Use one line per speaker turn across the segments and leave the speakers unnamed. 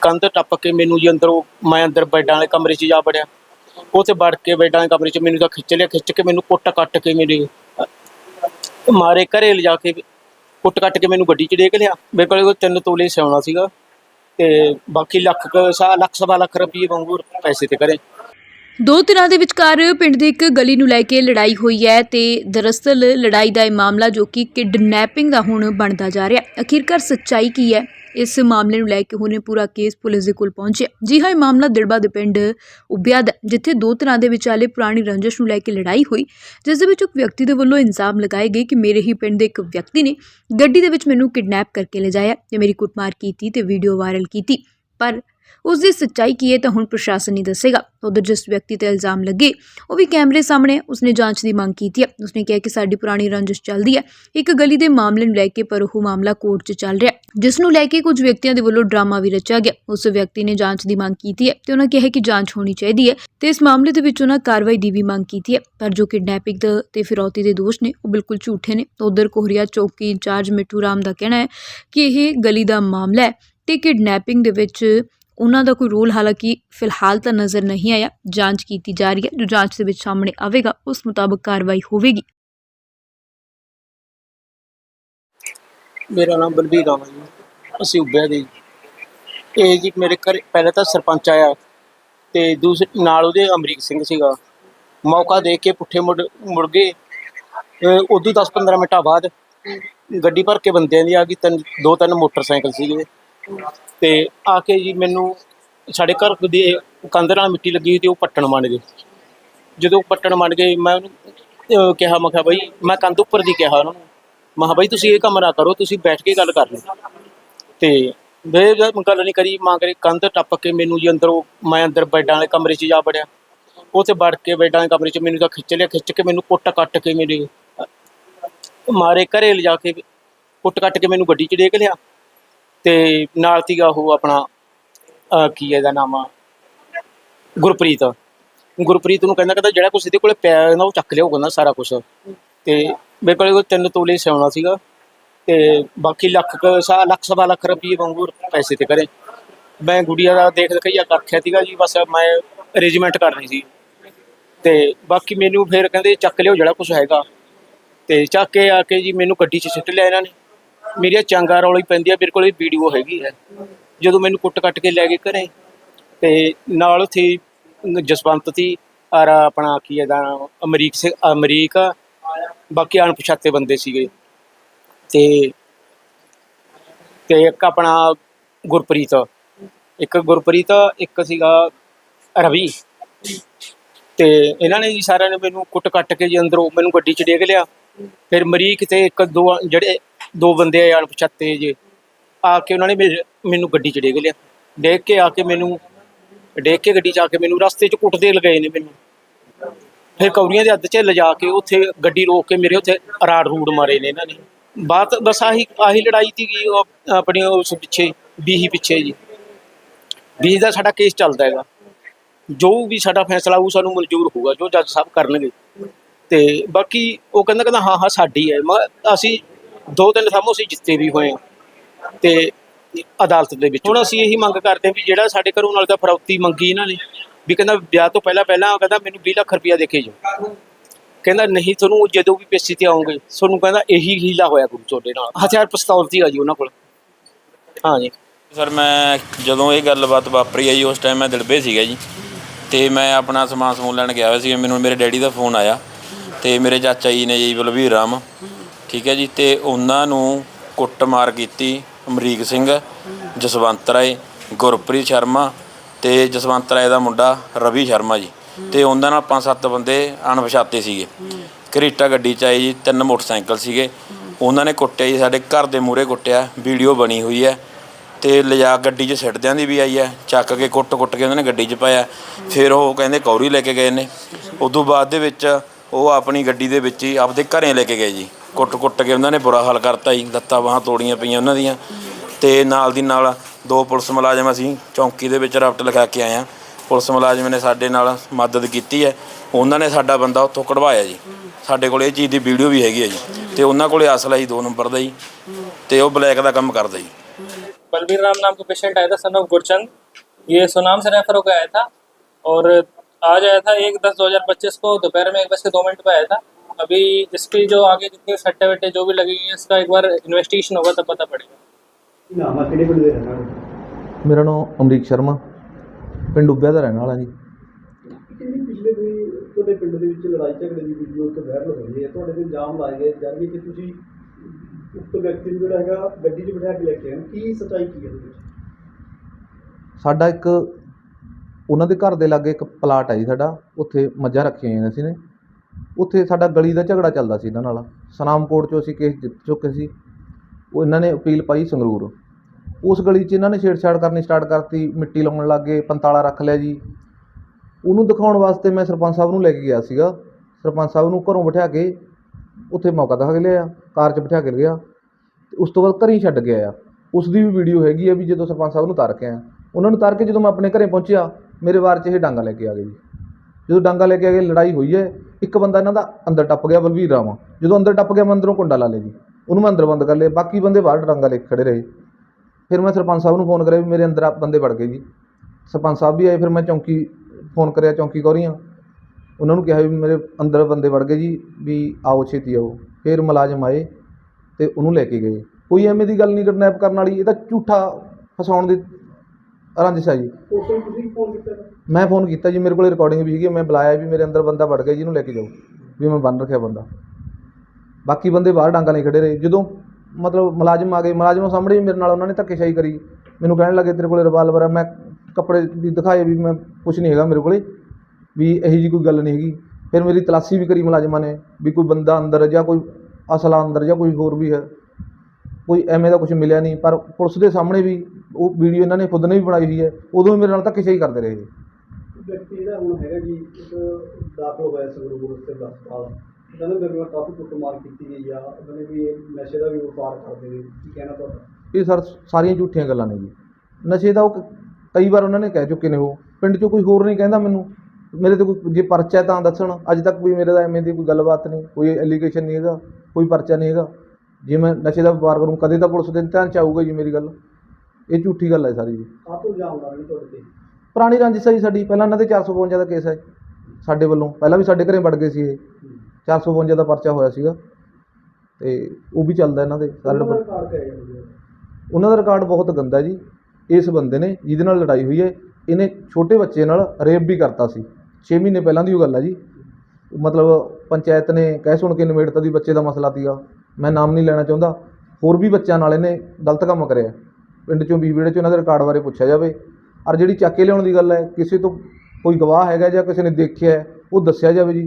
ਕੰਧ ਟੱਪ ਕੇ ਮੈਨੂੰ ਜੀ ਅੰਦਰੋਂ, ਮੈਂ ਅੰਦਰ ਬੈਡਾਂ ਵਾਲੇ ਕਮਰੇ 'ਚ ਜਾ ਵੜਿਆ। ਉੱਥੇ ਵੜ ਕੇ ਬੈਡਾਂ ਵਾਲੇ ਕਮਰੇ 'ਚ ਮੈਨੂੰ ਤਾਂ ਖਿੱਚ ਲਿਆ, ਖਿੱਚ ਕੇ ਮੈਨੂੰ ਕੁੱਟ ਕੱਟ ਕੇ ਮੇਰੇ ਮਾਰੇ ਘਰੇ ਲਿਜਾ ਕੇ ਕੁੱਟ ਕੱਟ ਕੇ ਮੈਨੂੰ ਗੱਡੀ 'ਚ ਡੇਕ ਲਿਆ। ਮੇਰੇ ਕੋਲ ਤਿੰਨ ਤੋਲੇ ਸਿਆਉਣਾ ਸੀਗਾ ਤੇ ਬਾਕੀ ਲੱਖ ਸਾ, ਲੱਖ, ਸਵਾ ਲੱਖ ਰੁਪਏ ਵਾਂਗੂ ਪੈਸੇ ਤੇ ਕਰੇ
ਦੋ ਧਿਰਾਂ ਦੇ ਵਿਚਕਾਰ ਪਿੰਡ ਦੀ ਇੱਕ ਗਲੀ ਨੂੰ ਲੈ ਕੇ ਲੜਾਈ ਹੋਈ ਹੈ ਤੇ ਦਰਅਸਲ ਲੜਾਈ ਦਾ ਇਹ ਮਾਮਲਾ ਜੋ ਕਿ ਕਿਡਨੈਪਿੰਗ ਦਾ ਹੁਣ ਬਣਦਾ ਜਾ ਰਿਹਾ। ਅਖੀਰਕਾਰ ਸੱਚਾਈ ਕੀ ਹੈ? ਇਸ ਮਾਮਲੇ ਨੂੰ ਲੈ ਕੇ ਹੁਣੇ ਪੂਰਾ ਕੇਸ ਪੁਲਿਸ ਦੇ ਕੋਲ ਪਹੁੰਚਿਆ। ਜੀ ਹਾਂ, ਇਹ ਮਾਮਲਾ ਦਿੜਬਾ ਦੇ ਪਿੰਡ ਉਬਿਆ ਦਾ ਜਿੱਥੇ ਦੋ ਤਰ੍ਹਾਂ ਦੇ ਵਿਚਾਲੇ ਪੁਰਾਣੀ ਰੰਜਿਸ਼ ਨੂੰ ਲੈ ਕੇ ਲੜਾਈ ਹੋਈ, ਜਿਸ ਦੇ ਵਿੱਚ ਇੱਕ ਵਿਅਕਤੀ ਦੇ ਵੱਲੋਂ ਇਲਜ਼ਾਮ ਲਗਾਏ ਗਏ ਕਿ ਮੇਰੇ ਹੀ ਪਿੰਡ ਦੇ ਇੱਕ ਵਿਅਕਤੀ ਨੇ ਗੱਡੀ ਦੇ ਵਿੱਚ ਮੈਨੂੰ ਕਿਡਨੈਪ ਕਰਕੇ ਲਿਜਾਇਆ ਤੇ ਮੇਰੀ ਕੁੱਟਮਾਰ ਕੀਤੀ ਤੇ ਵੀਡੀਓ ਵਾਇਰਲ ਕੀਤੀ। ਪਰ ਉਸ ਦੀ ਸੱਚਾਈ ਕੀ ਹੈ ਤਾਂ ਹੁਣ ਪ੍ਰਸ਼ਾਸਨ ਹੀ ਦੱਸੇਗਾ। ਉਧਰ ਜਿਸ ਵਿਅਕਤੀ ਤੇ ਇਲਜ਼ਾਮ ਲੱਗੇ, ਉਹ ਵੀ ਕੈਮਰੇ ਸਾਹਮਣੇ ਉਸਨੇ ਜਾਂਚ ਦੀ ਮੰਗ ਕੀਤੀ ਹੈ। ਉਸਨੇ ਕਿਹਾ ਕਿ ਸਾਡੀ ਪੁਰਾਣੀ ਰੰਜਿਸ਼ ਚੱਲਦੀ ਹੈ। ਇੱਕ ਗਲੀ ਦੇ ਮਾਮਲੇ ਨੂੰ ਲੈ ਕੇ ਪਰ ਉਹ ਮਾਮਲਾ ਕੋਰਟ 'ਚ ਚੱਲ ਰਿਹਾ ਜਿਸ ਨੂੰ ਲੈ ਕੇ ਕੁਝ ਵਿਅਕਤੀਆਂ ਦੇ ਵੱਲੋਂ ਡਰਾਮਾ ਵੀ ਰਚਿਆ ਗਿਆ। ਉਸ ਵਿਅਕਤੀ ਨੇ ਜਾਂਚ ਦੀ ਮੰਗ ਕੀਤੀ ਹੈ ਤੇ ਉਹਨਾਂ ਕਿਹਾ ਕਿ ਜਾਂਚ ਹੋਣੀ ਚਾਹੀਦੀ ਹੈ ਤੇ ਇਸ ਮਾਮਲੇ ਦੇ ਵਿੱਚ ਉਹਨਾਂ ਕਾਰਵਾਈ ਦੀ ਵੀ ਮੰਗ ਕੀਤੀ ਹੈ। ਪਰ ਜੋ ਕਿਡਨੈਪਿੰਗ ਦਾ ਤੇ ਫਿਰੌਤੀ ਦੇ ਦੋਸ਼ ਨੇ, ਉਹ ਬਿਲਕੁਲ ਝੂਠੇ ਨੇ। ਉਧਰ ਕੋਹਰੀਆ ਚੌਕੀ ਇੰਚਾਰਜ ਮਿੱਠੂ ਰਾਮ ਦਾ ਕਹਿਣਾ ਹੈ ਕਿ ਇਹ ਗਲੀ ਦਾ ਮਾਮਲਾ ਹੈ ਤੇ ਕਿਡਨੈਪਿੰਗ ਦੇ ਵਿੱਚ ਉਹਨਾਂ ਦਾ ਕੋਈ ਰੋਲ ਹਾਲਾਂਕਿ ਫਿਲਹਾਲ ਤਾਂ ਨਜ਼ਰ ਨਹੀਂ ਆਇਆ, ਜਾਂਚ ਕੀਤੀ ਜਾ ਰਹੀ ਹੈ, ਜੋ ਜਾਂਚ ਦੇ ਵਿੱਚ ਸਾਹਮਣੇ ਆਵੇਗਾ, ਉਸ ਮੁਤਾਬਕ ਕਾਰਵਾਈ ਹੋਵੇਗੀ।
ਮੇਰਾ ਨਾਮ ਬਲਬੀਰ ਰਾਮ ਹੈ ਅਸੀਂ ਉੱਭਿਆ ਦੇ ਇਹ ਜੀ ਮੇਰੇ ਘਰ, ਪਹਿਲਾਂ ਤਾਂ ਸਰਪੰਚ ਆਇਆ ਤੇ ਦੂਸਰੇ ਨਾਲ ਉਹਦੇ ਅਮਰੀਕ ਸਿੰਘ ਸੀਗਾ। ਮੌਕਾ ਦੇ ਕੇ ਪੁੱਠੇ ਮੁੜ ਮੁੜ ਗਏ। ਉਦੋਂ 10-15 ਮਿੰਟਾਂ ਬਾਅਦ ਗੱਡੀ ਭਰ ਕੇ ਬੰਦਿਆਂ ਦੀ ਆ ਗਈ, ਤਿੰਨ ਦੋ ਤਿੰਨ ਮੋਟਰਸਾਈਕਲ ਸੀਗੇ। ਤੇ ਆ ਕੇ ਜੀ ਮੈਨੂੰ ਸਾਡੇ ਘਰ ਦੇ ਕੰਧ ਨਾਲ ਮਿੱਟੀ ਲੱਗੀ ਤੇ ਉਹ ਪੱਟਣ ਮੰਨ ਗਏ। ਜਦੋਂ ਪੱਟਣ ਮੰਨ ਗਏ, ਮੈਂ ਉਹਨੂੰ ਕਿਹਾ, ਮੈਂ ਕਿਹਾ, ਬਈ, ਮੈਂ ਕੰਧ ਉੱਪਰ ਦੀ ਕਿਹਾ ਉਹਨਾਂ। ਨੂੰ ਮੈਂ ਕਿਹਾ, ਬਈ, ਤੁਸੀਂ ਇਹ ਕੰਮ ਨਾ ਕਰੋ, ਤੁਸੀਂ ਬੈਠ ਕੇ ਗੱਲ ਕਰ ਲਓ। ਤੇ ਵੇ ਜਦ ਗੱਲ ਨਹੀਂ ਕਰੀ, ਮਾਂ ਕਰੇ ਕੰਧ ਟੱਪ ਕੇ ਮੈਨੂੰ ਜੀ ਅੰਦਰੋਂ, ਮੈਂ ਅੰਦਰ ਬੈਡਾਂ ਵਾਲੇ ਕਮਰੇ 'ਚ ਜਾ ਵੜਿਆ। ਉੱਥੇ ਵੜ ਕੇ ਬੈਡਾਂ ਵਾਲੇ ਕਮਰੇ 'ਚ ਮੈਨੂੰ ਤਾਂ ਖਿੱਚ ਲਿਆ, ਖਿੱਚ ਕੇ ਮੈਨੂੰ ਕੁੱਟ ਕੱਟ ਕੇ ਮੇਰੇ ਮਾਰੇ ਘਰੇ ਲਿਜਾ ਕੇ, ਕੁੱਟ ਕੱਟ ਕੇ ਮੈਨੂੰ ਗੱਡੀ 'ਚ ਡੇਕ ਲਿਆ। ਤੇ ਨਾਲ ਤੀਗਾ ਉਹ ਆਪਣਾ ਅਹ, ਕੀ ਇਹਦਾ ਨਾਮ ਆ? ਗੁਰਪ੍ਰੀਤ। ਗੁਰਪ੍ਰੀਤ ਨੂੰ ਕਹਿੰਦਾ ਕਹਿੰਦਾ ਜਿਹੜਾ ਕੁਛ ਇਹਦੇ ਕੋਲੇ ਪਿਆ ਹੈ ਉਹ ਚੱਕ ਲਿਆਓ ਕਹਿੰਦਾ ਸਾਰਾ ਕੁਝ ਤੇ ਮੇਰੇ ਕੋਲ ਉਹ ਤਿੰਨ ਤੋਲੇ ਸਿਆਉਣਾ ਸੀਗਾ ਤੇ ਬਾਕੀ ਲੱਖ ਕੁ ਸਾ ਲੱਖ ਸਵਾ ਲੱਖ ਰੁਪਏ ਵਾਂਗੂ ਪੈਸੇ ਤੇ ਕਰੇ। ਮੈਂ ਗੁੜੀਆ ਦਾ ਦੇਖ ਰਖਈਆ ਰੱਖਿਆ ਸੀਗਾ ਜੀ ਬਸ ਮੈਂ ਅਰੇਂਜਮੈਂਟ ਕਰਨੀ ਸੀ। ਤੇ ਬਾਕੀ ਮੈਨੂੰ ਫਿਰ ਕਹਿੰਦੇ ਚੱਕ ਲਿਓ ਜਿਹੜਾ ਕੁਝ ਹੈਗਾ। ਤੇ ਚੱਕ ਕੇ ਆ ਕੇ ਜੀ ਮੈਨੂੰ ਗੱਡੀ 'ਚ ਸਿੱਟ ਲਿਆ ਇਹਨਾਂ ਨੇ। ਮੇਰੀਆਂ ਚੰਗਾ ਰੌਲੀ ਪੈਂਦੀ ਆ ਮੇਰੇ ਕੋਲ ਇਹ ਵੀਡੀਓ ਹੈਗੀ ਹੈ। ਜਦੋਂ ਮੈਨੂੰ ਕੁੱਟ ਕੱਟ ਕੇ ਲੈ ਗਏ ਘਰੇ, ਤੇ ਨਾਲ ਉੱਥੇ ਜਸਵੰਤ ਸੀ ਔਰ ਆਪਣਾ ਕੀ ਇਹਦਾ ਅਮਰੀਕ ਸਿੰਘ ਅਮਰੀਕ, ਬਾਕੀ ਅਣਪਛਾਤੇ ਬੰਦੇ ਸੀਗੇ। ਤੇ ਤੇ ਇੱਕ ਆਪਣਾ ਗੁਰਪ੍ਰੀਤ, ਇੱਕ ਗੁਰਪ੍ਰੀਤ, ਇੱਕ ਸੀਗਾ ਰਵੀ। ਤੇ ਇਹਨਾਂ ਨੇ ਜੀ ਸਾਰਿਆਂ ਨੇ ਮੈਨੂੰ ਕੁੱਟ ਕੱਟ ਕੇ ਜੀ ਅੰਦਰੋਂ ਮੈਨੂੰ ਗੱਡੀ 'ਚ ਡੇਗ ਲਿਆ। ਫਿਰ ਮਰੀਕ ਤੇ ਇੱਕ ਦੋ ਜਿਹੜੇ ਦੋ ਬੰਦੇ ਆ ਅਣਪਛਾਤੇ ਜੇ। ਆ ਕੇ ਉਹਨਾਂ ਨੇ ਮੇਰੇ- ਮੈਨੂੰ ਗੱਡੀ 'ਚ ਡੇਗ ਲਿਆ। ਡੇਗ ਕੇ ਆ ਕੇ ਮੈਨੂੰ ਡੇਗ ਕੇ ਗੱਡੀ 'ਚ ਆ ਕੇ ਮੈਨੂੰ ਰਸਤੇ 'ਚ ਕੁੱਟਦੇ ਲਗਾਏ ਨੇ ਮੈਨੂੰ। ਫਿਰ ਕੌੜੀਆਂ ਦੇ ਅੱਧ 'ਚ ਲਿਜਾ ਕੇ ਉੱਥੇ ਗੱਡੀ ਰੋਕ ਕੇ ਮੇਰੇ ਉੱਥੇ ਰਾੜ ਰੂੜ ਮਾਰੇ ਨੇ ਇਹਨਾਂ ਨੇ। ਬਾਤ ਬਸ ਆਹੀ ਆਹੀ ਲੜਾਈ ਸੀਗੀ ਆਪਣੀ ਉਸ ਪਿੱਛੇ ਬੀਹੀ ਪਿੱਛੇ ਜੀ। ਬੀਹੀ ਦਾ ਸਾਡਾ ਕੇਸ ਚੱਲਦਾ ਹੈਗਾ। ਜੋ ਵੀ ਸਾਡਾ ਫੈਸਲਾ ਉਹ ਸਾਨੂੰ ਮਨਜ਼ੂਰ ਹੋਊਗਾ, ਜੋ ਜੱਜ ਸਾਹਿਬ ਕਰਨਗੇ। ਤੇ ਬਾਕੀ ਉਹ ਕਹਿੰਦਾ ਕਹਿੰਦਾ ਹਾਂ ਹਾਂ, ਸਾਡੀ ਹੈ। ਮੈਂ ਅਸੀਂ ਦੋ ਤਿੰਨ ਥਾਮੋਂ ਅਸੀਂ ਜਿੱਤੇ ਵੀ ਹੋਏ ਹਾਂ ਤੇ ਅਦਾਲਤ ਦੇ ਵਿੱਚ। ਹੁਣ ਅਸੀਂ ਇਹੀ ਮੰਗ ਕਰਦੇ ਹਾਂ ਵੀ ਜਿਹੜਾ ਸਾਡੇ ਘਰੋਂ ਨਾਲ ਦਾ ਫਰੌਤੀ ਮੰਗੀ ਇਹਨਾਂ ਨੇ ਵੀ ਕਹਿੰਦਾ ਵਿਆਹ ਤੋਂ ਪਹਿਲਾਂ ਪਹਿਲਾਂ ਕਹਿੰਦਾ ਮੈਨੂੰ 20 ਲੱਖ ਰੁਪਇਆ ਦੇ ਕੇ ਜਾਓ। ਕਹਿੰਦਾ ਨਹੀਂ ਤੁਹਾਨੂੰ ਜਦੋਂ ਵੀ ਪੇਸ਼ੀ ਤੇ ਆਉਂਗੇ ਤੁਹਾਨੂੰ ਕਹਿੰਦਾ ਇਹੀ ਹੀਲਾ ਹੋਇਆ ਗੁਰੂ ਤੁਹਾਡੇ ਨਾਲ। ਹਥਿਆਰ ਪਿਸਤੌਲ ਸੀ ਆ ਜੀ ਉਹਨਾਂ ਕੋਲ। ਹਾਂ ਜੀ।
ਸਰ ਮੈਂ ਜਦੋਂ ਇਹ ਗੱਲਬਾਤ ਵਾਪਰੀ ਆ ਜੀ ਉਸ ਟਾਈਮ ਮੈਂ ਦਿਲਬੇ ਸੀਗਾ ਜੀ। ਤੇ ਮੈਂ ਆਪਣਾ ਸਮਾਨ ਸਮੂਨ ਲੈਣ ਗਿਆ ਹੋਇਆ ਸੀ। ਮੈਨੂੰ ਮੇਰੇ ਡੈਡੀ ਦਾ ਫੋਨ ਆਇਆ ਤੇ ਮੇਰੇ ਚਾਚਾ ਜੀ ਨੇ ਜੀ ਬਲਵੀਰ ਰਾਮ ਠੀਕ ਹੈ ਜੀ, ਤੇ ਉਹਨਾਂ ਨੂੰ ਕੁੱਟਮਾਰ ਕੀਤੀ ਅਮਰੀਕ ਸਿੰਘ, ਜਸਵੰਤ ਰਾਏ, ਗੁਰਪ੍ਰੀਤ ਸ਼ਰਮਾ ਤੇ ਜਸਵੰਤ ਰਾਏ ਦਾ ਮੁੰਡਾ ਰਵੀ ਸ਼ਰਮਾ ਜੀ। ਤੇ ਉਹਨਾਂ ਨਾਲ ਪੰਜ ਸੱਤ ਬੰਦੇ ਅਣਪਛਾਤੇ ਸੀਗੇ। ਕਰੀਟਾ ਗੱਡੀ ਚ ਆਏ ਜੀ, ਤਿੰਨ ਮੋਟਰਸਾਈਕਲ ਸੀਗੇ। ਉਹਨਾਂ ਨੇ ਕੁੱਟਿਆ ਜੀ, ਸਾਡੇ ਘਰ ਦੇ ਮੂਹਰੇ ਕੁੱਟਿਆ, ਵੀਡੀਓ ਬਣੀ ਹੋਈ ਹੈ। ਤੇ ਲਿਜਾ ਗੱਡੀ 'ਚ ਸਿੱਟਦਿਆਂ ਦੀ ਵੀ ਆਈ ਹੈ, ਚੱਕ ਕੇ ਕੁੱਟ-ਕੁੱਟ ਕੇ ਉਹਨਾਂ ਨੇ ਗੱਡੀ 'ਚ ਪਾਇਆ। ਫਿਰ ਉਹ ਕਹਿੰਦੇ ਕੌਰੀ ਲੈ ਕੇ ਗਏ ਨੇ। ਉਦੋਂ ਬਾਅਦ ਦੇ ਵਿੱਚ ਉਹ ਆਪਣੀ ਗੱਡੀ ਦੇ ਵਿੱਚ ਹੀ ਆਪਦੇ ਘਰੇ ਲੈ ਕੇ ਗਏ ਜੀ। ਕੁੱਟ-ਕੁੱਟ ਕੇ ਉਹਨਾਂ ਨੇ ਬੁਰਾ ਹਾਲ ਕਰਤਾ ਜੀ ਲੱਤਾਂ ਬਾਹਾਂ ਤੋੜੀਆਂ ਪਈਆਂ ਉਹਨਾਂ ਦੀਆਂ ਤੇ ਨਾਲ ਦੀ ਨਾਲ ਦੋ ਪੁਲਿਸ ਮੁਲਾਜ਼ਮ ਅਸੀਂ ਚੌਂਕੀ ਦੇ ਵਿੱਚ ਰਫਟ ਲਿਖਾ ਕੇ ਆਏ ਹਾਂ ਪੁਲਿਸ ਮੁਲਾਜ਼ਮ ਨੇ ਸਾਡੇ ਨਾਲ ਮਦਦ ਕੀਤੀ ਹੈ ਉਹਨਾਂ ਨੇ ਸਾਡਾ ਬੰਦਾ ਉੱਥੋਂ ਕਢਵਾਇਆ ਜੀ ਸਾਡੇ ਕੋਲ ਇਹ ਚੀਜ਼ ਦੀ ਵੀਡੀਓ ਵੀ ਹੈਗੀ ਹੈ ਜੀ ਤੇ ਉਹਨਾਂ ਕੋਲੇ ਅਸਲਾ ਹੀ ਦੋ ਨੰਬਰ ਦਾ ਜੀ ਤੇ ਉਹ ਬਲੈਕ ਦਾ ਕੰਮ ਕਰਦਾ ਜੀ
बलवीर राम नाम का पेशेंट आया था सन ऑफ गुरचंद ये सुनाम से रेफर होकर आया था और आज आया था एक दस दो हज़ार पच्चीस को दोपहर में एक बज के दो मिनट पे आया था अभी इसकी जो आगे जितनी सट्टे वट्टे जो भी लगी हुई है इसका एक बार इन्वेस्टिगेशन होगा तब पता पड़ेगा
ਕੀ ਨਾਮ ਆ ਕਿਹੜੇ ਪਿੰਡ ਦੇ ਰਹਿਣ ਵਾਲੇ
ਮੇਰਾ ਨਾਮ ਅਮਰੀਕ ਸ਼ਰਮਾ ਪਿੰਡ ਉੱਬਿਆ ਦਾ ਰਹਿਣ ਵਾਲਾ ਜੀ
ਕਿੰਨੀ ਪਿਛਲੇ ਦਿਨੀ ਤੁਹਾਡੇ ਪਿੰਡ ਦੇ ਵਿੱਚ ਲੜਾਈ ਝਗੜੇ ਦੀ ਵੀਡੀਓ ਇੱਕ ਵਾਇਰਲ ਹੋਈ ਹੈ ਤੁਹਾਡੇ ਤੇ ਇਲਜ਼ਾਮ ਲਾਏ ਗਏ ਜਦ ਕਿ ਤੁਸੀਂ ਉਕਤ ਵਿਅਕਤੀ ਨੂੰ ਜਿਹੜਾ ਹੈਗਾ ਗੱਡੀ 'ਚ ਬਿਠਾ ਕੇ ਲੈ ਕੇ ਆਏ ਹੋ। ਕੀ ਸੱਚਾਈ ਕੀ ਹੈ ਇਹਦੇ ਵਿੱਚ
ਸਾਡਾ ਇੱਕ ਉਹਨਾਂ ਦੇ ਘਰ ਦੇ ਲਾਗੇ ਇੱਕ ਪਲਾਟ ਹੈ ਜੀ ਸਾਡਾ ਉੱਥੇ ਮੱਝਾਂ ਰੱਖੀਆਂ ਹੋਈਆਂ ਸੀ ਨੇ ਉੱਥੇ ਸਾਡਾ ਗਲੀ ਦਾ ਝਗੜਾ ਚੱਲਦਾ ਸੀ ਇਹਨਾਂ ਨਾਲ। ਸਨਾਮ ਕੋਰਟ 'ਚੋਂ ਅਸੀਂ ਕੇਸ ਜਿੱਤ ਚੁੱਕੇ ਸੀ। ਉਹ ਇਹਨਾਂ ਨੇ ਅਪੀਲ ਪਾਈ ਸੰਗਰੂਰ। ਉਸ ਗਲੀ 'ਚ ਇਹਨਾਂ ਨੇ ਛੇੜਛਾੜ ਕਰਨੀ ਸਟਾਰਟ ਕਰਤੀ। ਮਿੱਟੀ ਲਾਉਣ ਲੱਗ ਗਏ ਪੰਤਾਲਾ ਰੱਖ ਲਿਆ ਜੀ। ਉਹਨੂੰ ਦਿਖਾਉਣ ਵਾਸਤੇ ਮੈਂ ਸਰਪੰਚ ਸਾਹਿਬ ਨੂੰ ਲੈ ਕੇ ਗਿਆ ਸੀਗਾ। ਸਰਪੰਚ ਸਾਹਿਬ ਨੂੰ ਘਰੋਂ ਬਿਠਾ ਕੇ ਉੱਥੇ ਮੌਕਾ ਦਿਖਾ ਕੇ ਲਿਆ ਕਾਰ 'ਚ ਬਿਠਾ ਕੇ ਲਿਆ। ਤੇ ਉਸ ਤੋਂ ਬਾਅਦ ਘਰੇ ਹੀ ਛੱਡ ਕੇ ਆ ਉਸ ਦੀ ਵੀ ਵੀਡੀਓ ਹੈਗੀ ਆ ਵੀ ਜਦੋਂ ਸਰਪੰਚ ਸਾਹਿਬ ਨੂੰ ਤਾਰ ਕੇ ਆਇਆ। ਉਹਨਾਂ ਨੂੰ ਤਾਰ ਕੇ ਜਦੋਂ ਮੈਂ ਆਪਣੇ ਘਰੇ ਪਹੁੰਚਿਆ, ਮੇਰੇ ਵਾਰ 'ਚ ਇਹ ਡਾਂਗਾ ਲੈ ਕੇ ਆ ਗਏ ਜੀ। ਜਦੋਂ ਡਾਂਗਾ ਲੈ ਕੇ ਆ ਗਏ ਲੜਾਈ ਹੋਈ ਹੈ ਇੱਕ ਬੰਦਾ ਇਹਨਾਂ ਦਾ ਅੰਦਰ ਟੱਪ ਗਿਆ ਬਲਵੀਰ ਰਾਮ। ਜਦੋਂ ਅੰਦਰ ਟੱਪ ਗਿਆ ਮੈਂ ਅੰਦਰੋਂ ਕੁੰਡਾ ਲਾ ਲਿਆ ਜੀ। ਉਹਨੂੰ ਮੈਂ ਅੰਦਰ ਬੰਦ ਕਰ ਲਿਆ। ਬਾਕੀ ਬੰਦੇ ਬਾਹਰ ਡਰਾਂਗਾ ਲੈ ਕੇ ਖੜੇ ਰਹੇ। ਫਿਰ ਮੈਂ ਸਰਪੰਚ ਸਾਹਿਬ ਨੂੰ ਫੋਨ ਕਰਿਆ ਵੀ ਮੇਰੇ ਅੰਦਰ ਆ ਬੰਦੇ ਵੜ ਗਏ ਜੀ। ਸਰਪੰਚ ਸਾਹਿਬ ਵੀ ਆਏ, ਫਿਰ ਮੈਂ ਚੌਂਕੀ ਫੋਨ ਕਰਿਆ ਚੌਂਕੀ ਕੌਰੀਆਂ। ਉਹਨਾਂ ਨੂੰ ਕਿਹਾ ਵੀ ਮੇਰੇ ਅੰਦਰ ਬੰਦੇ ਵੜ ਗਏ ਜੀ, ਵੀ ਆਓ ਛੇਤੀ ਆਓ। ਫਿਰ ਮੁਲਾਜ਼ਮ ਆਏ ਤੇ ਉਹਨੂੰ ਲੈ ਕੇ ਗਏ। ਕੋਈ ਐਵੇਂ ਦੀ ਗੱਲ ਨਹੀਂ ਕਿਡਨੈਪ ਕਰਨ ਵਾਲੀ। ਇਹ ਤਾਂ ਝੂਠਾ ਫਸਾਉਣ ਦੀ ਰੰਜਿਸ਼ ਆ ਜੀ।
ਉਸ ਨੂੰ ਤੁਸੀਂ ਫੋਨ ਕੀਤਾ ਸੀ?
ਮੈਂ ਫੋਨ ਕੀਤਾ ਜੀ ਮੇਰੇ ਕੋਲ ਰਿਕਾਰਡਿੰਗ ਵੀ ਹੈਗੀ ਹੈ, ਮੈਂ ਬੁਲਾਇਆ ਵੀ ਮੇਰੇ ਅੰਦਰ ਬੰਦਾ ਵੜ ਗਿਆ ਜੀ ਇਹਨੂੰ ਲੈ ਕੇ ਜਾਓ ਵੀ ਮੈਂ ਬੰਨ ਰੱਖਿਆ ਬੰਦਾ। ਬਾਕੀ ਬੰਦੇ ਬਾਹਰ ਡਾਂਗਾ ਨਹੀਂ ਖੜੇ ਰਹੇ। ਜਦੋਂ ਮਤਲਬ ਮੁਲਾਜ਼ਮ ਆ ਗਏ ਮੁਲਾਜ਼ਮਾਂ ਸਾਹਮਣੇ ਵੀ ਮੇਰੇ ਨਾਲ ਉਹਨਾਂ ਨੇ ਧੱਕੇਸ਼ਾਹੀ ਕਰੀ। ਮੈਨੂੰ ਕਹਿਣ ਲੱਗੇ ਤੇਰੇ ਕੋਲ ਰਿਵਾਲਵਰ ਆ ਮੈਂ ਕੱਪੜੇ ਵੀ ਦਿਖਾਏ ਵੀ ਮੈਂ ਕੁਝ ਨਹੀਂ ਹੈਗਾ ਮੇਰੇ ਕੋਲੇ ਵੀ ਇਹੋ ਜੀ ਕੋਈ ਗੱਲ ਨਹੀਂ ਹੈਗੀ। ਫਿਰ ਮੇਰੀ ਤਲਾਸ਼ੀ ਵੀ ਕਰੀ ਮੁਲਾਜ਼ਮਾਂ ਨੇ ਵੀ ਕੋਈ ਬੰਦਾ ਅੰਦਰ ਜਾਂ ਕੋਈ ਅਸਲਾ ਅੰਦਰ ਜਾਂ ਕੋਈ ਹੋਰ ਵੀ ਹੈ। ਕੋਈ ਐਵੇਂ ਦਾ ਕੁਝ ਮਿਲਿਆ ਨਹੀਂ ਪਰ ਪੁਲਿਸ ਦੇ ਸਾਹਮਣੇ ਵੀ ਉਹ ਵੀਡੀਓ ਇਹਨਾਂ ਨੇ ਖੁਦ ਨੇ ਵੀ ਬਣਾਈ ਹੋਈ ਹੈ ਉਦੋਂ ਵੀ ਮੇਰੇ ਨਾਲ ਧੱਕੇਸ਼ਾਹੀ ਕਰਦੇ ਰਹੇ
ਵਿਅਕਤੀ ਜਿਹੜਾ ਹੁਣ ਹੈਗਾ ਜੀ ਇੱਕ ਦਾਖਲ ਹੋਇਆ ਸੰਗਰੂਰ ਤੇ ਹਸਪਤਾਲ ਕਹਿੰਦੇ ਮੇਰੇ ਨਾਲ ਕਾਫੀ ਕੁੱਟਮਾਰ ਕੀਤੀ ਗਈ ਆ ਉਹਨਾਂ ਨੇ ਵੀ ਇਹ ਨਸ਼ੇ ਦਾ ਵੀ ਵਪਾਰ ਕਰਦੇ ਨੇ ਕੀ ਕਹਿਣਾ ਤੁਹਾਡਾ?
ਇਹ ਸਰ ਸਾਰੀਆਂ ਝੂਠੀਆਂ ਗੱਲਾਂ ਨੇ ਜੀ। ਨਸ਼ੇ ਦਾ ਉਹ ਕਈ ਵਾਰ ਉਹਨਾਂ ਨੇ ਕਹਿ ਚੁੱਕੇ ਨੇ ਉਹ ਪਿੰਡ 'ਚੋਂ ਕੋਈ ਹੋਰ ਨਹੀਂ ਕਹਿੰਦਾ ਮੈਨੂੰ। ਮੇਰੇ ਤੇ ਕੋਈ ਜੇ ਪਰਚਾ ਤਾਂ ਦੱਸਣ ਅੱਜ ਤੱਕ ਕੋਈ ਮੇਰੇ ਦਾ ਐਵੇਂ ਦੀ ਕੋਈ ਗੱਲਬਾਤ ਨਹੀਂ ਕੋਈ ਐਲੀਗੇਸ਼ਨ ਨਹੀਂ ਹੈਗਾ ਕੋਈ ਪਰਚਾ ਨਹੀਂ ਹੈਗਾ। ਜੇ ਮੈਂ ਨਸ਼ੇ ਦਾ ਵਪਾਰ ਕਰੂੰ ਕਦੇ ਤਾਂ ਪੁਲਿਸ ਦੇ ਧਿਆਨ 'ਚ ਆਊਗਾ ਜੀ ਮੇਰੀ ਗੱਲ। ਇਹ ਝੂਠੀ ਗੱਲ ਹੈ ਸਾਰੀ ਜੀ।
ਤੋਂ ਤੁਹਾਡੇ ਤੇ?
ਪੁਰਾਣੀ ਰੰਜਿਸ਼ ਹੈ ਜੀ ਸਾਡੀ ਪਹਿਲਾਂ ਇਹਨਾਂ ਦੇ 452 ਦਾ ਕੇਸ ਹੈ ਸਾਡੇ ਵੱਲੋਂ। ਪਹਿਲਾਂ ਵੀ ਸਾਡੇ ਘਰੇ ਵੜ ਗਏ ਸੀ ਇਹ। 452 ਦਾ ਪਰਚਾ ਹੋਇਆ ਸੀਗਾ। ਤੇ ਉਹ ਵੀ ਚੱਲਦਾ ਇਹਨਾਂ ਦੇ। ਸਾਰੇ
ਉਹਨਾਂ ਦਾ
ਡਿਪਾਰਟ-
ਕਾਰਡ ਪਿਆ ਜਾਂਦਾ
ਉਹਨਾਂ ਦਾ ਰਿਕਾਰਡ ਬਹੁਤ ਗੰਦਾ ਜੀ। ਇਸ ਬੰਦੇ ਨੇ ਜਿਹਦੇ ਨਾਲ ਲੜਾਈ ਹੋਈ ਹੈ ਇਹਨੇ ਛੋਟੇ ਬੱਚੇ ਨਾਲ ਰੇਪ ਵੀ ਕਰਤਾ ਸੀ। 6 ਮਹੀਨੇ ਪਹਿਲਾਂ ਦੀ ਉਹ ਗੱਲ ਹੈ ਜੀ। ਮਤਲਬ ਪੰਚਾਇਤ ਨੇ ਕਹਿ ਸੁਣ ਕੇ ਨਿਬੇੜਤਾ ਦੀ ਬੱਚੇ ਦਾ ਮਸਲਾ ਸੀਗਾ। ਮੈਂ ਨਾਮ ਨਹੀਂ ਲੈਣਾ ਚਾਹੁੰਦਾ। ਹੋਰ ਵੀ ਬੱਚਿਆਂ ਨਾਲ ਇਹਨੇ ਗਲਤ ਕੰਮ ਕਰਿਆ। ਪਿੰਡ ਚੋਂ ਵੀ ਵਿਹੜੇ ਚੋਂ ਇਹਨਾਂ ਦੇ ਰਿਕਾਰਡ ਬਾਰੇ ਪੁੱਛਿਆ ਜਾਵੇ। ਔਰ ਜਿਹੜੀ ਚੱਕ ਕੇ ਲਿਆਉਣ ਦੀ ਗੱਲ ਹੈ ਕਿਸੇ ਤੋਂ ਕੋਈ ਗਵਾਹ ਹੈਗਾ ਜਾਂ ਕਿਸੇ ਨੇ ਦੇਖਿਆ ਉਹ ਦੱਸਿਆ ਜਾਵੇ ਜੀ।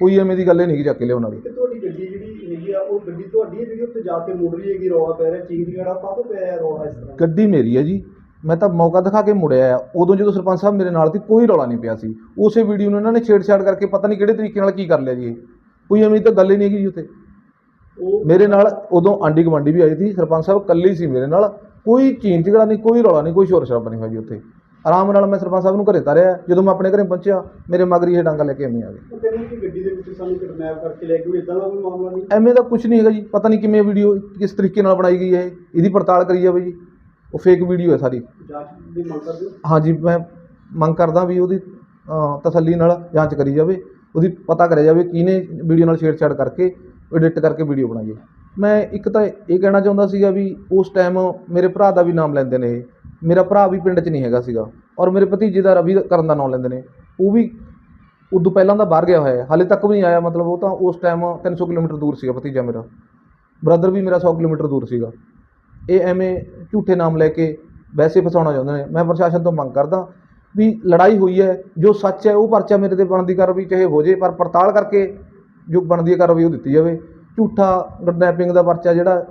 ਕੋਈ ਐਵੇਂ ਦੀ ਗੱਲ ਹੀ ਨਹੀਂ ਚੱਕ ਕੇ ਲਿਆਉਣ ਵਾਲੀ।
ਤੁਹਾਡੀ ਗੱਡੀ ਜਿਹੜੀ ਹੈਗੀ ਆ ਉਹ ਗੱਡੀ ਤੁਹਾਡੀ ਹੈ ਜਿਹੜੀ ਉੱਥੇ ਜਾ ਕੇ ਮੁੜ ਰਹੀ ਹੈਗੀ ਰੌਲਾ ਪੈ ਰਿਹਾ ਚੀਕ ਜਿਹੜਾ ਕਾਹਤੋਂ ਪਿਆ ਹੈ ਰੌਲਾ ਇਸ ਤਰ੍ਹਾਂ?
ਗੱਡੀ ਮੇਰੀ ਹੈ ਜੀ। ਮੈਂ ਤਾਂ ਮੌਕਾ ਦਿਖਾ ਕੇ ਮੁੜਿਆ ਆ। ਉਦੋਂ ਜਦੋਂ ਸਰਪੰਚ ਸਾਹਿਬ ਮੇਰੇ ਨਾਲ ਸੀ ਕੋਈ ਰੌਲਾ ਨਹੀਂ ਪਿਆ ਸੀ। ਉਸੇ ਵੀਡੀਓ ਨੂੰ ਇਹਨਾਂ ਨੇ ਛੇੜਛਾੜ ਕਰਕੇ ਪਤਾ ਨਹੀਂ ਕਿਹੜੇ ਤਰੀਕੇ ਨਾਲ ਕੀ ਕਰ ਲਿਆ ਜੀ ਕੋਈ ਐਵੇਂ ਤਾਂ ਗੱਲ ਹੀ ਨਹੀਂ ਹੈਗੀ ਜੀ ਉੱਥੇ। ਮੇਰੇ ਨਾਲ ਉਦੋਂ ਆਂਡੀ ਗਵਾਂਡੀ ਵੀ ਆਈ ਸੀ ਸਰਪੰਚ ਸਾਹਿਬ ਇਕੱਲੇ ਹੀ ਸੀ ਮੇਰੇ ਨਾਲ। ਕੋਈ ਚੀਨ ਝਗੜਾ ਨਹੀਂ ਕੋਈ ਰੌਲਾ ਨਹੀਂ ਕੋਈ ਸ਼ੋਰ ਸ਼ਰਾਬਾ ਨਹੀਂ ਜੀ ਉੱਥੇ। ਆਰਾਮ ਨਾਲ ਮੈਂ ਸਰਪੰਚ ਸਾਹਿਬ ਨੂੰ ਘਰੇ ਤਾਰਿਆ। ਜਦੋਂ ਮੈਂ ਆਪਣੇ ਘਰੇ ਪਹੁੰਚਿਆ ਮੇਰੇ ਮਗਰੀ ਇਹ ਡਾਂਗਾ ਲੈ ਕੇ ਐਵੇਂ ਆ ਗਏ।
ਉਹ ਕਹਿੰਦੇ ਕਿ ਗੱਡੀ ਦੇ ਵਿੱਚ ਸਾਨੂੰ ਕਿਡਨੈਪ ਕਰਕੇ ਲੈ ਗਏ ਇਦਾਂ ਦਾ ਕੋਈ ਮਾਮਲਾ ਨਹੀਂ?
ਐਵੇਂ ਦਾ ਕੁਝ ਨਹੀਂ ਹੈਗਾ ਜੀ। ਪਤਾ ਨਹੀਂ ਕਿਵੇਂ ਵੀਡੀਓ ਕਿਸ ਤਰੀਕੇ ਨਾਲ ਬਣਾਈ ਗਈ ਹੈ ਇਹ। ਇਹਦੀ ਪੜਤਾਲ ਕਰੀ ਜਾਵੇ ਜੀ। ਉਹ ਫੇਕ ਵੀਡੀਓ ਹੈ ਸਾਰੀ।
ਜਾਂਚ ਦੀ ਮੰਗ ਕਰਦੇ ਹੋ?
ਹਾਂਜੀ ਮੈਂ ਮੰਗ ਕਰਦਾ ਵੀ ਉਹਦੀ ਤਸੱਲੀ ਨਾਲ ਜਾਂਚ ਕਰੀ ਜਾਵੇ। ਉਹਦੀ ਪਤਾ ਕਰਿਆ ਜਾਵੇ ਕਿਹਨੇ ਵੀਡੀਓ ਨਾਲ ਛੇੜਛਾੜ ਕਰਕੇ ਐਡਿਟ ਕਰਕੇ ਵੀਡੀਓ ਬਣਾਈ ਹੈ ਮੈਂ ਇੱਕ ਤਾਂ ਇਹ ਕਹਿਣਾ ਚਾਹੁੰਦਾ ਸੀਗਾ ਵੀ ਉਸ ਟਾਈਮ ਮੇਰੇ ਭਰਾ ਦਾ ਵੀ ਨਾਮ ਲੈਂਦੇ ਨੇ ਇਹ। ਮੇਰਾ ਭਰਾ ਵੀ ਪਿੰਡ 'ਚ ਨਹੀਂ ਹੈਗਾ ਸੀਗਾ ਔਰ ਮੇਰੇ ਭਤੀਜੇ ਦਾ ਰਵੀ ਕਰਨ ਦਾ ਨਾਮ ਲੈਂਦੇ ਨੇ। ਉਹ ਵੀ ਉਦੋਂ ਪਹਿਲਾਂ ਦਾ ਬਾਹਰ ਗਿਆ ਹੋਇਆ ਹੈ, ਹਾਲੇ ਤੱਕ ਵੀ ਨਹੀਂ ਆਇਆ ਮਤਲਬ ਉਹ ਤਾਂ ਉਸ ਟਾਈਮ 300 ਕਿਲੋਮੀਟਰ ਦੂਰ ਸੀਗਾ ਭਤੀਜਾ ਮੇਰਾ। ਬ੍ਰਦਰ ਵੀ ਮੇਰਾ 100 ਕਿਲੋਮੀਟਰ ਦੂਰ ਸੀਗਾ। ਇਹ ਐਵੇਂ ਝੂਠੇ ਨਾਮ ਲੈ ਕੇ ਵੈਸੇ ਫਸਾਉਣਾ ਚਾਹੁੰਦੇ ਨੇ। ਮੈਂ ਪ੍ਰਸ਼ਾਸਨ ਤੋਂ ਮੰਗ ਕਰਦਾ ਵੀ ਲੜਾਈ ਹੋਈ ਹੈ, ਜੋ ਸੱਚ ਹੈ ਉਹ ਪਰਚਾ ਮੇਰੇ ਤੇ ਬਣਦੀ ਕਰ ਵੀ ਚਾਹੇ ਹੋ ਜੇ, ਪਰ ਪੜਤਾਲ ਕਰਕੇ ਜੋ ਬਣਦੀ ਕਾਰਵਾਈ ਉਹ ਦਿੱਤੀ ਜਾਵੇ। ਝੂਠਾ ਕਿਡਨੈਪਿੰਗ ਦਾ ਪਰਚਾ ਜਿਹੜਾ,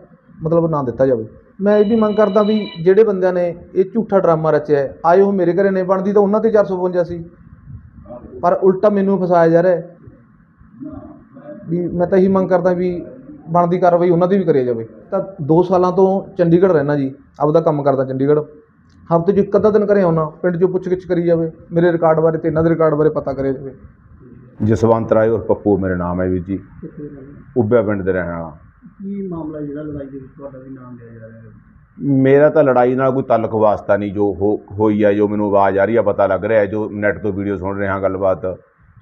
ਮਤਲਬ ਨਾ ਦਿੱਤਾ ਜਾਵੇ। ਮੈਂ ਇਹ ਵੀ ਮੰਗ ਕਰਦਾ ਵੀ ਜਿਹੜੇ ਬੰਦਿਆਂ ਨੇ ਇਹ ਝੂਠਾ ਡਰਾਮਾ ਰਚਿਆ ਆਏ ਉਹ ਮੇਰੇ ਘਰੇ ਨਹੀਂ ਬਣਦੀ ਤਾਂ ਉਹਨਾਂ ਤੇ 452 ਸੀ ਪਰ ਉਲਟਾ ਮੈਨੂੰ ਫਸਾਇਆ ਜਾ ਰਿਹਾ ਵੀ ਮੈਂ ਤਾਂ ਇਹੀ ਮੰਗ ਕਰਦਾ ਵੀ ਬਣਦੀ ਕਾਰਵਾਈ ਉਹਨਾਂ ਦੀ ਵੀ ਕਰੀ ਜਾਵੇ। ਤਾਂ 2 ਸਾਲਾਂ ਤੋਂ ਚੰਡੀਗੜ੍ਹ ਰਹਿਣਾ ਜੀ, ਆਪਦਾ ਕੰਮ ਕਰਦਾ ਚੰਡੀਗੜ੍ਹ। ਹਫ਼ਤੇ 'ਚ ਇੱਕ ਅੱਧਾ ਦਿਨ ਘਰੇ ਆਉਣਾ, ਪਿੰਡ 'ਚੋਂ ਪੁੱਛਗਿੱਛ ਕਰੀ ਜਾਵੇ, ਮੇਰੇ ਰਿਕਾਰਡ ਬਾਰੇ ਤੇ ਇਹਨਾਂ ਦੇ ਰਿਕਾਰਡ ਬਾਰੇ ਪਤਾ ਕਰਿਆ ਜਾਵੇ।
ਜਸਵੰਤ ਰਾਏ ਔਰ ਪੱਪੂ ਮੇਰੇ ਨਾਮ ਹੈ ਵੀਰ ਜੀ।
ਕਿੱਥੇ
ਉੱਬਿਆ ਪਿੰਡ ਦੇ ਰਹਿਣ ਵਾਲਾ।
ਕੀ ਮਾਮਲਾ ਜਿਹੜਾ ਲੜਾਈ ਦੇ ਵਿੱਚ ਤੁਹਾਡਾ ਵੀ ਨਾਮ ਲਿਆ ਜਾ ਰਿਹਾ ਹੈ?
ਮੇਰਾ ਤਾਂ ਲੜਾਈ ਨਾਲ ਕੋਈ ਤਾਲੁਕ ਵਾਸਤਾ ਨਹੀਂ ਜੋ ਹੋ ਹੋਈ ਹੈ ਜੋ ਮੈਨੂੰ ਆਵਾਜ਼ ਆ ਰਹੀ ਹੈ ਪਤਾ ਲੱਗ ਰਿਹਾ ਹੈ ਜੋ ਨੈਟ ਤੋਂ ਵੀਡੀਓ ਸੁਣ ਰਿਹਾ ਗੱਲਬਾਤ।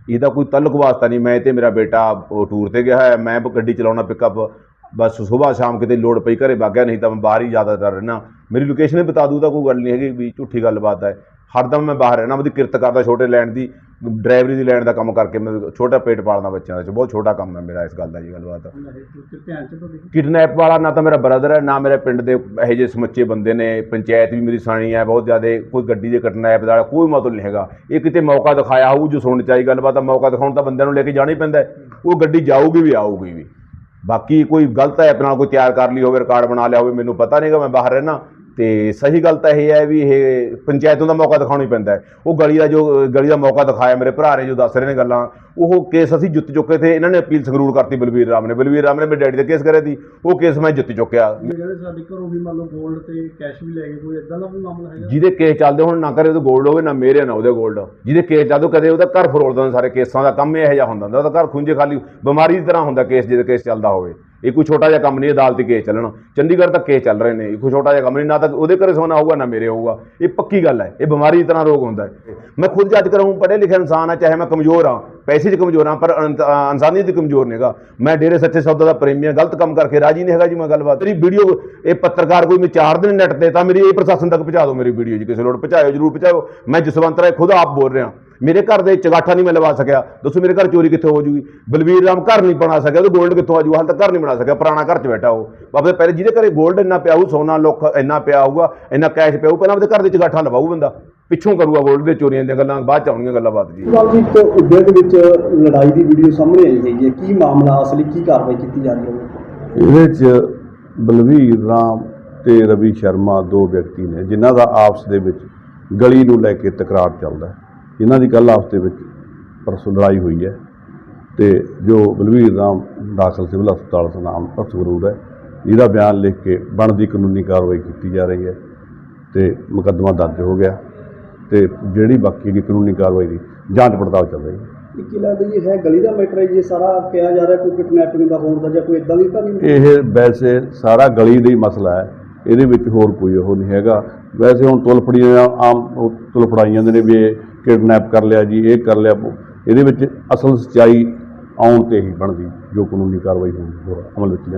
ਇਹਦਾ ਕੋਈ ਤਾਲੁਕ ਵਾਸਤਾ ਨਹੀਂ। ਮੈਂ ਤੇ ਮੇਰਾ ਬੇਟਾ ਉਹ ਟੂਰ ਤੇ ਗਿਆ ਹੈ ਮੈਂ ਗੱਡੀ ਚਲਾਉਣਾ ਪਿਕਅਪ ਬਸ ਸਵੇਰ ਸ਼ਾਮ ਕਿਤੇ ਲੋਡ ਪਈ ਘਰੇ ਵਗ ਗਿਆ ਨਹੀਂ ਤਾਂ ਮੈਂ ਬਾਹਰ ਹੀ ਜ਼ਿਆਦਾਤਰ ਰਹਿਣਾ ਮੇਰੀ ਲੋਕੇਸ਼ਨ ਹੀ ਬਤਾ ਦੂ ਤਾਂ ਕੋਈ ਗੱਲ ਨਹੀਂ ਹੈਗੀ ਵੀ ਝੂਠੀ ਗੱਲਬਾਤ ਹੈ। ਹਰਦਮ ਮੈਂ ਬਾਹਰ ਰਹਿਣਾ ਉਹਦੀ ਕਿਰਤ ਕਰਦਾ ਛੋਟੇ ਲੈਣ ਦੀ, ਡਰਾਈਵਰੀ ਦੀ ਲੈਣ ਦਾ ਕੰਮ ਕਰਕੇ ਮੈਂ ਛੋਟਾ ਪੇਟ ਪਾਲਦਾ ਬੱਚਿਆਂ ਦਾ, ਬਹੁਤ ਛੋਟਾ ਕੰਮ ਹੈ ਮੇਰਾ ਇਸ ਗੱਲ ਦਾ ਜੀ ਗੱਲਬਾਤ। ਕਿਡਨੈਪ ਵਾਲਾ ਨਾ ਤਾਂ ਮੇਰਾ ਬ੍ਰਦਰ ਹੈ, ਨਾ ਮੇਰੇ ਪਿੰਡ ਦੇ ਇਹੋ ਜਿਹੇ ਸਮੁੱਚੇ ਬੰਦੇ ਨੇ, ਪੰਚਾਇਤ ਵੀ ਮੇਰੀ ਸਾਣੀ ਹੈ, ਬਹੁਤ ਜ਼ਿਆਦਾ ਕੋਈ ਗੱਡੀ ਦੇ ਕਿਡਨੈਪ ਦਾ ਕੋਈ ਮਤਲਬ ਨਹੀਂ ਹੈਗਾ। ਇਹ ਕਿਤੇ ਮੌਕਾ ਦਿਖਾਇਆ ਹੋਊ, ਜੋ ਸੁਣਨੀ ਚਾਹੀ ਗੱਲਬਾਤ ਆ, ਮੌਕਾ ਦਿਖਾਉਣ ਤਾਂ ਬੰਦਿਆਂ ਨੂੰ ਲੈ ਕੇ ਜਾਣਾ ਹੀ ਪੈਂਦਾ ਉਹ ਗੱਡੀ ਜਾਊਗੀ ਵੀ, ਆਊਗੀ ਵੀ। ਬਾਕੀ ਕੋਈ ਗਲਤ ਐਪ ਨਾਲ ਕੋਈ ਤਿਆਰ ਕਰ ਲਈ ਹੋਵੇ, ਰਿਕਾਰਡ ਬਣਾ ਲਿਆ ਹੋਵੇ, ਮੈਨੂੰ ਪਤਾ ਨਹੀਂਗਾ ਮੈਂ ਬਾਹਰ ਰਹਿਣਾ ਤੇ ਸਹੀ ਗੱਲ ਤਾਂ ਇਹ ਹੈ ਵੀ ਇਹ ਪੰਚਾਇਤ ਦਾ ਮੌਕਾ ਦਿਖਾਉਣਾ ਹੀ ਪੈਂਦਾ ਉਹ ਗਲੀ ਦਾ ਜੋ ਗਲੀ ਦਾ ਮੌਕਾ ਦਿਖਾਇਆ ਮੇਰੇ ਭਰਾ ਨੇ ਜੋ ਦੱਸ ਰਹੇ ਨੇ ਗੱਲਾਂ ਉਹ ਕੇਸ ਅਸੀਂ ਜਿੱਤ ਚੁੱਕੇ ਤੇ ਇਹਨਾਂ ਨੇ ਅਪੀਲ ਸੰਗਰੂਰ ਕਰਤੀ ਬਲਬੀਰ ਰਾਮ ਨੇ। ਬਲਬੀਰ ਰਾਮ ਨੇ ਮੇਰੇ ਡੈਡੀ ਦਾ ਕੇਸ ਕਰਿਆ ਸੀ ਉਹ ਕੇਸ ਮੈਂ ਜਿੱਤ ਚੁੱਕਿਆ। ਜਿਹਦੇ ਕੇਸ ਚੱਲਦੇ ਹੁਣ ਨਾ ਕਰੇ ਉਹਦੇ ਗੋਲਡ ਹੋਵੇ ਨਾ ਮੇਰੇ ਨਾ ਉਹਦੇ ਗੋਲਡ ਜਿਹਦੇ ਕੇਸ ਚੱਲਦੇ ਕਦੇ ਉਹਦਾ ਘਰ ਫਰੋਲਦਾ ਸਾਰੇ ਕੇਸਾਂ ਦਾ ਕੰਮ ਇਹੋ ਜਿਹਾ ਹੁੰਦਾ ਉਹਦਾ ਘਰ ਖੁੰਝੇ ਖਾਲੀ ਬਿਮਾਰੀ ਦੀ ਤਰ੍ਹਾਂ ਹੁੰਦਾ ਕੇਸ ਜਿਹਦੇ ਕੇਸ ਚੱਲਦਾ ਹੋਵੇ। ਇਹ ਕੋਈ ਛੋਟਾ ਜਿਹਾ ਕੰਮ ਨਹੀਂ ਅਦਾਲਤੀ ਕੇਸ ਚੱਲਣ। ਚੰਡੀਗੜ੍ਹ ਤੱਕ ਕੇਸ ਚੱਲ ਰਹੇ ਨੇ ਇਹ ਕੋਈ ਛੋਟਾ ਜਿਹਾ ਕੰਮ ਨਹੀਂ ਨਾ ਤਾਂ ਉਹਦੇ ਘਰੇ ਸੋਨਾ ਹੋਊਗਾ ਨਾ ਮੇਰੇ ਹੋਊਗਾ ਇਹ ਪੱਕੀ ਗੱਲ ਹੈ ਇਹ ਬਿਮਾਰੀ ਦੀ ਤਰ੍ਹਾਂ ਰੋਗ ਹੁੰਦਾ ਹੈ। ਮੈਂ ਖੁਦ ਜੱਜ ਕਰਾਂ ਪੜ੍ਹੇ ਲਿਖੇ ਇਨਸਾਨ ਆ ਚਾਹੇ ਮੈਂ ਕਮਜ਼ੋਰ ਹਾਂ ਪੈਸੇ 'ਚ ਕਮਜ਼ੋਰ ਹਾਂ ਪਰ ਅਨੰਤ- ਅ, ਇਨਸਾਨੀਅਤ 'ਚ ਕਮਜ਼ੋਰ ਨੇਗਾ ਮੈਂ ਡੇਰੇ ਸੱਚੇ ਸੌਦਾ ਦਾ ਪ੍ਰੇਮੀ ਹਾਂ ਗਲਤ ਕੰਮ ਕਰਕੇ ਰਾਜੀ ਨਹੀਂ ਹੈਗਾ ਜੀ ਮੈਂ ਗੱਲਬਾਤ। ਮੇਰੀ ਵੀਡੀਓ ਇਹ ਪੱਤਰਕਾਰ ਕੋਈ ਮੈਂ ਚਾਰ ਦਿਨ ਨੈਟ ਤੇ ਤਾਂ ਮੇਰੀ ਇਹ ਪ੍ਰਸ਼ਾਸਨ ਤੱਕ ਪਹੁੰਚਾ ਦਿਓ ਮੇਰੀ ਵੀਡੀਓ ਜੀ। ਕਿਸੇ ਲੋੜ ਪਹੁੰਚਾਇਓ ਜਰੂਰ ਪਹੁੰਚਾਇਓ। ਮੈਂ ਜਸਵੰਤ ਰਾਏ ਖੁਦ ਆਪ ਬੋਲ ਰਿਹਾ। ਮੇਰੇ ਘਰ ਦੇ ਚਗਾਠਾ ਨਹੀਂ ਮੈਂ ਲਵਾ ਸਕਿਆ। ਦੱਸੋ ਮੇਰੇ ਘਰ ਚੋਰੀ ਕਿੱਥੋਂ ਹੋ ਜੂਗੀ? ਬਲਵੀਰ ਰਾਮ ਘਰ ਨਹੀਂ ਬਣਾ ਸਕਿਆ ਉਹ ਗੋਲਡ ਕਿੱਥੋਂ ਆ ਜੂ ਹਾਲ ਤੱਕ ਘਰ ਨਹੀਂ ਬਣਾ ਸਕਿਆ ਪੁਰਾਣਾ ਘਰ 'ਚ ਬੈਠਾ ਉਹ। ਆਪਣੇ ਪਹਿਲੇ ਜਿਹਦੇ ਘਰੇ ਗੋਲਡ ਇੰਨਾ ਪਿਆ ਹੋਊ ਸੋਨਾ ਲੁੱਖ ਇੰਨਾ ਪਿਆ ਹੋਊਗਾ ਇੰਨਾ ਕੈਸ਼ ਪਿਆ ਹੋਊ ਪਹਿਲਾਂ ਉਹਦੇ ਘਰ ਦੇ ਚਗਾਠਾ ਲਵਾਊ ਬੰਦਾ। ਪਿੱਛੋਂ ਕਰੂਗਾ ਗੋਲਡ ਦੇ ਚੋਰੀਆਂ ਦੀਆਂ ਗੱਲਾਂ ਬਾਅਦ ਚ ਆਉਣੀਆਂ ਗੱਲਾਂ ਬਾਤ ਜੀ
ਗੱਲ ਜੀ ਤੇ ਉਦਯੋਗ ਵਿੱਚ ਲੜਾਈ ਦੀ ਵੀਡੀਓ ਸਾਹਮਣੇ ਆਈ ਹੈਗੀ ਹੈ। ਕੀ ਮਾਮਲਾ ਅਸਲੀ ਕੀ ਕਾਰਵਾਈ ਕੀਤੀ ਜਾ ਰਹੀ ਹੈ?
ਇਹਦੇ ਚ ਬਲਵੀਰ ਰਾਮ ਤੇ ਰਵੀ ਸ਼ਰਮਾ ਦੋ ਵਿਅਕਤੀ ਨੇ ਜਿਨ੍ਹਾਂ ਦਾ ਆਪਸ ਦੇ ਵਿੱਚ ਗਲੀ ਨੂੰ ਲੈ ਕੇ ਤਕਰਾਰ ਚੱਲਦਾ ਹੈ। ਇਹਨਾਂ ਦੀ ਕੱਲ੍ਹ ਆਪਸ ਦੇ ਵਿੱਚ ਪਰਸੋਂ ਲੜਾਈ ਹੋਈ ਹੈ ਤੇ ਜੋ ਬਲਵੀਰ ਰਾਮ ਦਾਖਲ ਸਿਵਲ ਹਸਪਤਾਲ ਸਨਾਮ ਸੰਗਰੂਰ ਹੈ ਜਿਹਦਾ ਬਿਆਨ ਲਿਖ ਕੇ ਬਣਦੀ ਕਾਨੂੰਨੀ ਕਾਰਵਾਈ ਕੀਤੀ ਜਾ ਰਹੀ ਹੈ ਤੇ ਮੁਕੱਦਮਾ ਦਰਜ ਹੋ ਗਿਆ ਤੇ ਜਿਹੜੀ ਬਾਕੀ ਦੀ ਕਾਨੂੰਨੀ ਕਾਰਵਾਈ ਦੀ ਜਾਂਚ ਪੜਤਾਲ ਚੱਲ ਰਹੀ ਹੈ।
ਕੀ ਲੱਗਦਾ ਜੀ ਹੈ ਗਲੀ ਦਾ ਮੈਟਰ ਹੈ ਜੀ ਸਾਰਾ ਕਿਹਾ ਜਾ ਰਿਹਾ ਕੋਈ ਕਿਡਨੈਪਿੰਗ ਦਾ ਹੋਣ ਦਾ ਜਾਂ ਕੋਈ ਇਦਾਂ ਦੀ ਤਾਂ ਨਹੀਂ
ਇਹ ਵੈਸੇ ਸਾਰਾ ਗਲੀ ਦਾ ਹੀ ਮਸਲਾ ਹੈ। ਇਹਦੇ ਵਿੱਚ ਹੋਰ ਕੋਈ ਉਹ ਨਹੀਂ ਹੈਗਾ। ਵੈਸੇ ਹੁਣ ਤੁਲਫੜੀਆਂ ਆਮ ਉਹ ਤੁਲ ਜਾਂਦੇ ਨੇ ਵੀ ਇਹ ਕਿਡਨੈਪ ਕਰ ਲਿਆ ਜੀ, ਇਹ ਕਰ ਲਿਆ। ਇਹਦੇ ਵਿੱਚ ਅਸਲ ਸਚਾਈ ਆਉਣ ਤੇ ਹੀ ਬਣਦੀ ਜੋ ਕਾਨੂੰਨੀ ਕਾਰਵਾਈ ਹੋਊਗੀ ਉਹ ਅਮਲ ਵਿੱਚ ਲਿਆਂਦੀ